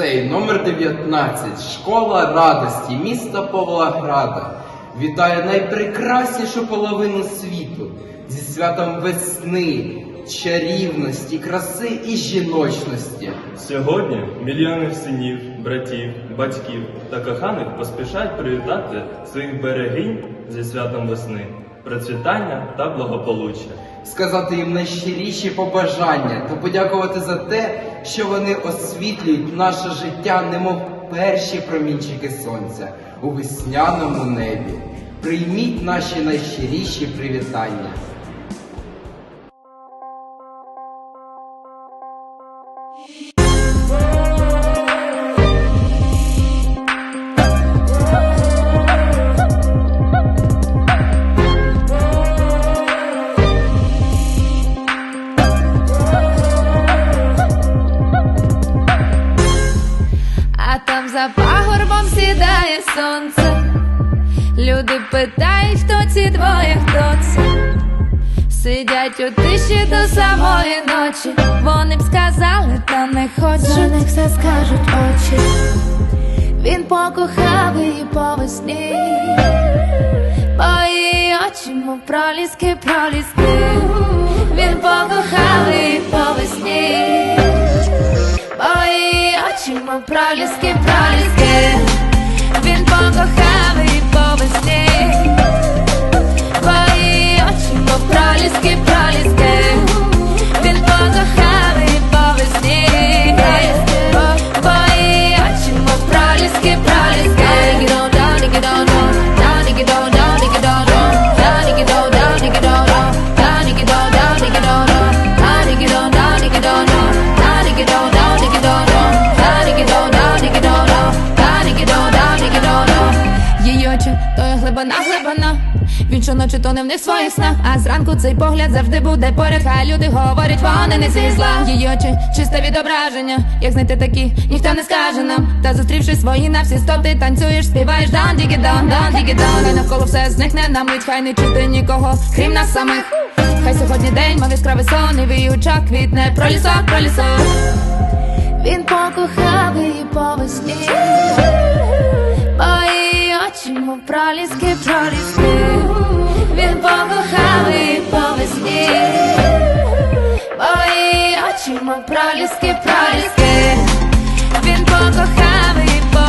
ліцей номер 19 школа радості міста Павлограда вітає найпрекраснішу половину світу зі святом весни, чарівності, краси і жіночності. Сьогодні мільйони синів, братів, батьків та коханих поспішають привітати своїх берегинь зі святом весни, процвітання та благополуччя. сказати їм найщиріші побажання та подякувати за те, що вони освітлюють наше життя, немов перші промінчики сонця у весняному небі. Прийміть наші найщиріші привітання. Тиші до самої ночі. Вони б сказали, та не За хочуть. них все скажуть очі. Він покохав її по весні. Мої очі, мов проліски, проліски. Він покохав її по весні. Мої очі, мов проліски, проліски. Він покохав її по весні. Щоночі тоне в них своїх снах, а зранку цей погляд завжди буде поряд. Хай люди говорять, вони не зі зла. Її очі, чисте відображення. Як знайти такі, ніхто не скаже нам. Та зустрівши свої на всі сто, ти танцюєш, співаєш дан дігі дан, дан дігі дан. Хай навколо все зникне на мить, хай не чути нікого, крім нас самих. Хай сьогодні день, мав яскравий сон, і в її очах квітне про лісок, про лісок. Він покохав її по весні. Мої очі, мов проліски, проліски. Він покохав і по весні. Мої очі, мов проліски, проліски. Він покохав і по.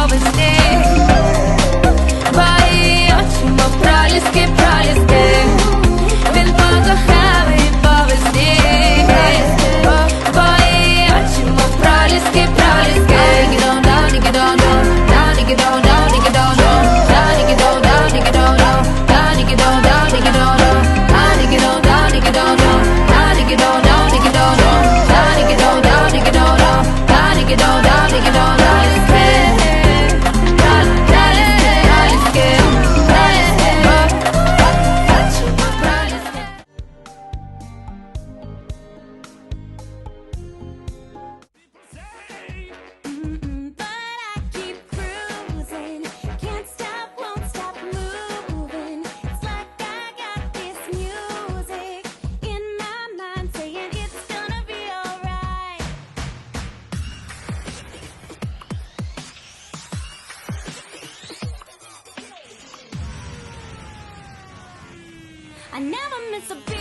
I never miss a beat,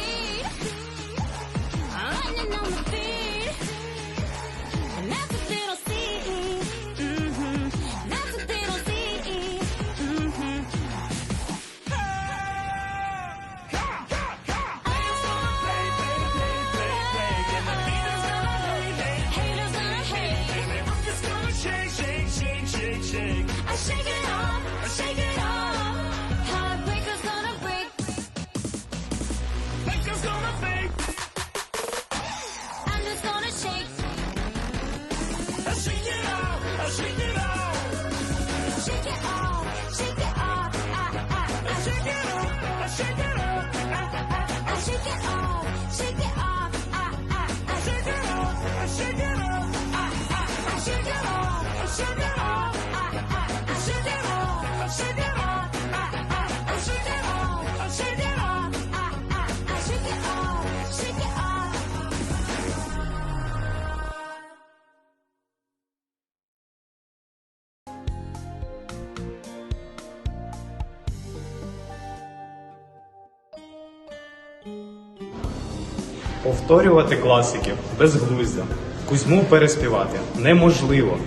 Повторювати класиків безглуздя, Кузьму переспівати неможливо.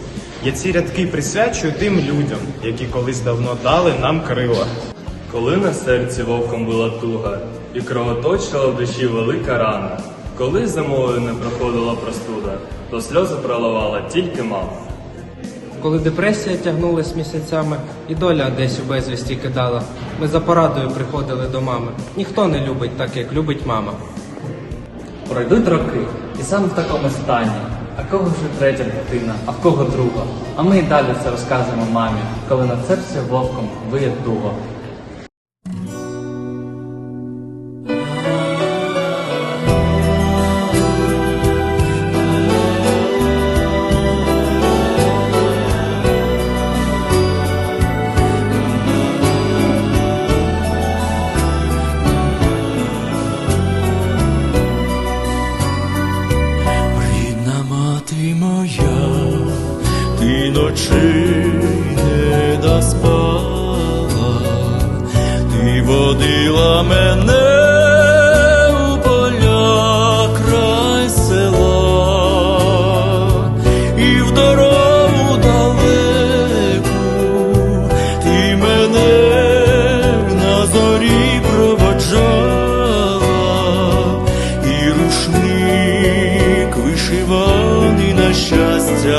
Я ці рядки присвячую тим людям, які колись давно дали нам крила. Коли на серці вовком була туга, і кровоточила в душі велика рана. Коли зимою не проходила простуда, то сльози проливала тільки мама. Коли депресія тягнулась місяцями, і доля десь у безвісті кидала, ми за порадою приходили до мами. Ніхто не любить так, як любить мама. Пройдуть роки, і сам в такому стані. А кого вже третя дитина, а в кого друга. А ми й далі це розказуємо мамі, коли на серці вовком виє туго.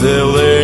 зелені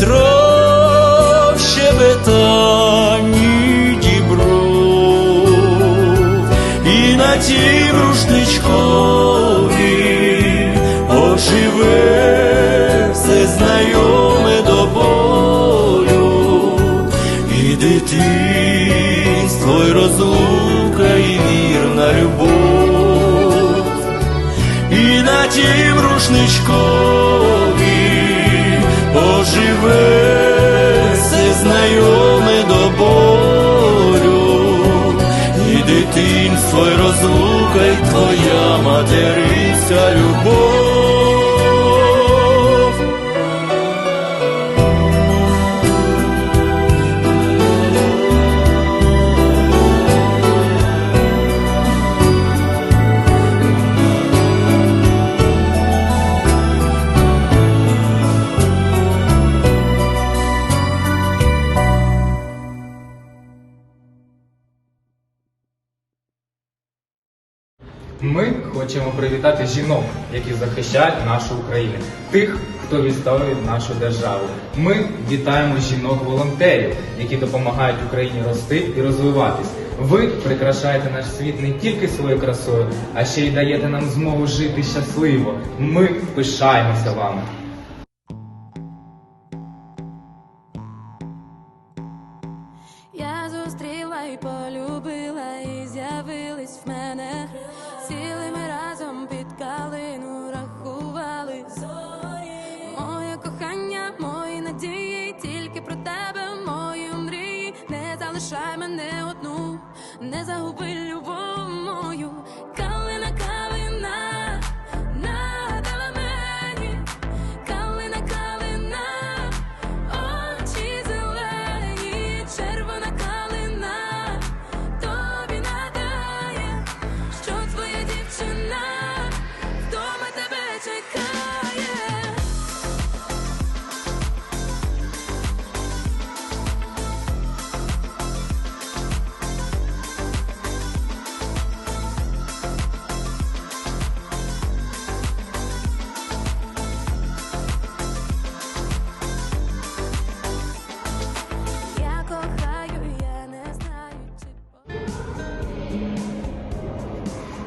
трав щебетані дібров, і на тім рушничкові оживе все знайоме до болю, і дитинство, і розлука, і вірна любов, і на тім рушничкові все знайоме до болю, і дитинство, і розлука, і твоя материнська любов. Ми хочемо привітати жінок, які захищають нашу Україну, тих, хто відстоює нашу державу. Ми вітаємо жінок-волонтерів, які допомагають Україні рости і розвиватись. Ви прикрашаєте наш світ не тільки своєю красою, а ще й даєте нам змогу жити щасливо. Ми пишаємося вами. Залишай мене одну, не загуби любов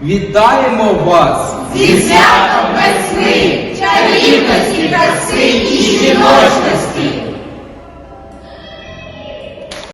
Вітаємо вас зі святом весни, чарівності, краси і жіночності!